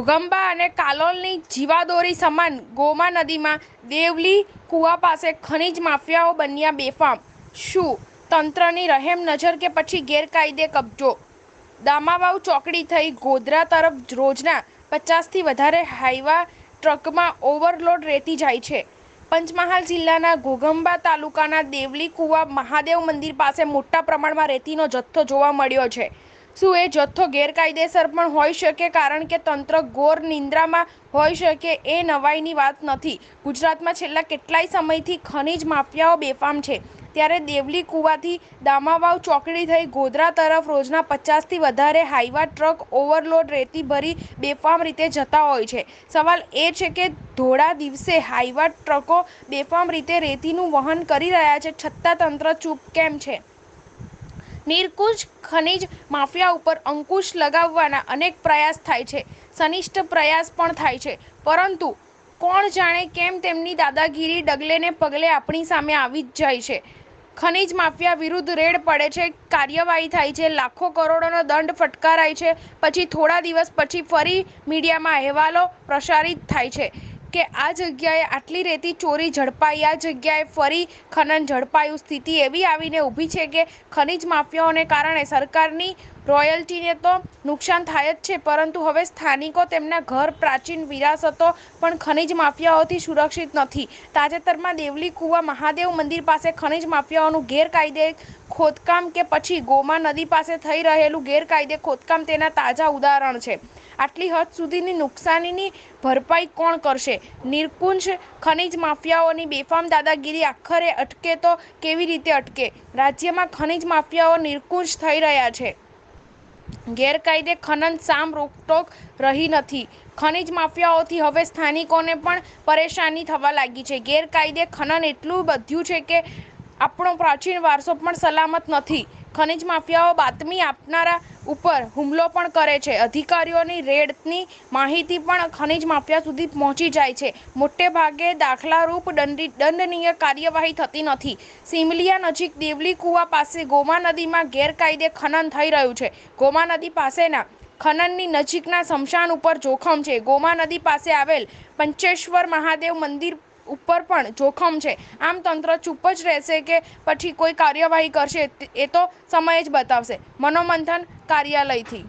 ઘોઘંબા અને કાલોલની જીવાદોરી સમાન ગોમા નદીમાં દેવલી કુવા પાસે ખનીજ માફિયાઓ બન્યા બેફામ. શું તંત્રની રહેમ નજર કે પછી ગેરકાયદે કબજો? દામાવાવ ચોકડી થઈ ગોધરા તરફ રોજના પચાસથી વધારે હાઈવા ટ્રકમાં ઓવરલોડ રેતી જાય છે. પંચમહાલ જિલ્લાના ઘોઘંબા તાલુકાના દેવલી કુવા મહાદેવ મંદિર પાસે મોટા પ્રમાણમાં રેતીનો જથ્થો જોવા મળ્યો છે. શું એ જથ્થો ગેરકાયદેસર પણ હોઈ શકે? કારણ કે તંત્ર ગોર નિંદ્રામાં હોઈ શકે એ નવાઈની વાત નથી. ગુજરાતમાં છેલ્લા કેટલાય સમયથી ખનીજ માફિયાઓ બેફામ છે. ત્યારે દેવલી કુવાથી દામાવાવ ચોકડી થઈ ગોધરા તરફ રોજના પચાસથી વધારે હાઈવા ટ્રક ઓવરલોડ રેતી ભરી બેફામ રીતે જતા હોય છે. સવાલ એ છે કે ધોળા દિવસે હાઈવા ટ્રકો બેફામ રીતે રેતીનું વહન કરી રહ્યા છે છતાં તંત્ર ચૂપ કેમ છે? નિરકુંજ ખનીજ માફિયા ઉપર અંકુશ લગાવવાના અનેક પ્રયાસ થાય છે. સનિષ્ઠ પ્રયાસ પણ થાય છે. પરંતુ કોણ જાણે કેમ તેમની દાદાગીરી ડગલે ને પગલે આપણી સામે આવી જ જાય છે. ખનીજ માફિયા વિરુદ્ધ રેડ પડે છે, કાર્યવાહી થાય છે, લાખો કરોડોનો દંડ ફટકારાય છે, પછી થોડા દિવસ પછી ફરી મીડિયામાં અહેવાલો પ્રસારિત થાય છે. કે આ જગ્યાએ આટલી રેતી ચોરી ઝડપાઈ, આ જગ્યાએ ફરી ખનન ઝડપાયું. સ્થિતિ એવી આવીને ઊભી છે કે ખનીજ માફિયાઓને કારણે સરકારની રોયલ્ટીને તો નુકસાન થાય જ છે, પરંતુ હવે સ્થાનિકો તેમના ઘર પ્રાચીન વિરાસતો પણ ખનીજ માફિયાઓથી સુરક્ષિત નથી. તાજેતરમાં દેવલી કુવા મહાદેવ મંદિર પાસે ખનીજ માફિયાઓનું ગેરકાયદે ખોદકામ કે પછી ગોમા નદી પાસે થઈ રહેલું ગેરકાયદે ખોદકામ તેના તાજા ઉદાહરણ છે. આટલી હદ સુધીની નુકસાનીની ભરપાઈ કોણ કરશે? નિરકુંજ ખનિજ માફિયાઓની બેફામ દાદાગીરી આખરે અટકે તો કેવી રીતે અટકે? રાજ્યમાં ખનિજ માફિયાઓ નિરકુંજ થઈ રહ્યા છે. ગેરકાયદે ખનન સામ રોકટોક રહી નથી. ખનીજ માફિયાઓથી હવે સ્થાનિકોને પણ પરેશાની થવા લાગી છે. ગેરકાયદે ખનન એટલું બધ્યું છે કે આપણો પ્રાચીન વારસો પણ સલામત નથી. ખનીજ માફિયાઓ બાતમી આપનારા ઉપર હુમલો પણ કરે છે. અધિકારીઓની રેડની માહિતી પણ ખનિજ માફિયા સુધી પહોંચી જાય છે. મોટે ભાગે દાખલારૂપ દંડી, દંડનીય કાર્યવાહી થતી નથી. સિમલિયા નજીક દેવલી કુવા પાસે ગોમા નદીમાં ગેરકાયદે ખનન થઈ રહ્યું છે. ગોમા નદી પાસેના ખનનની નજીકના સ્મશાન ઉપર જોખમ છે. ગોમા નદી પાસે આવેલ પંચેશ્વર મહાદેવ મંદિર ઉપર પણ જોખમ છે. આમ તંત્ર ચૂપ જ રહેશે કે પછી કોઈ કાર્યવાહી કરશે એ તો સમય જ બતાવશે. મનોમંથન કાર્યાલયથી.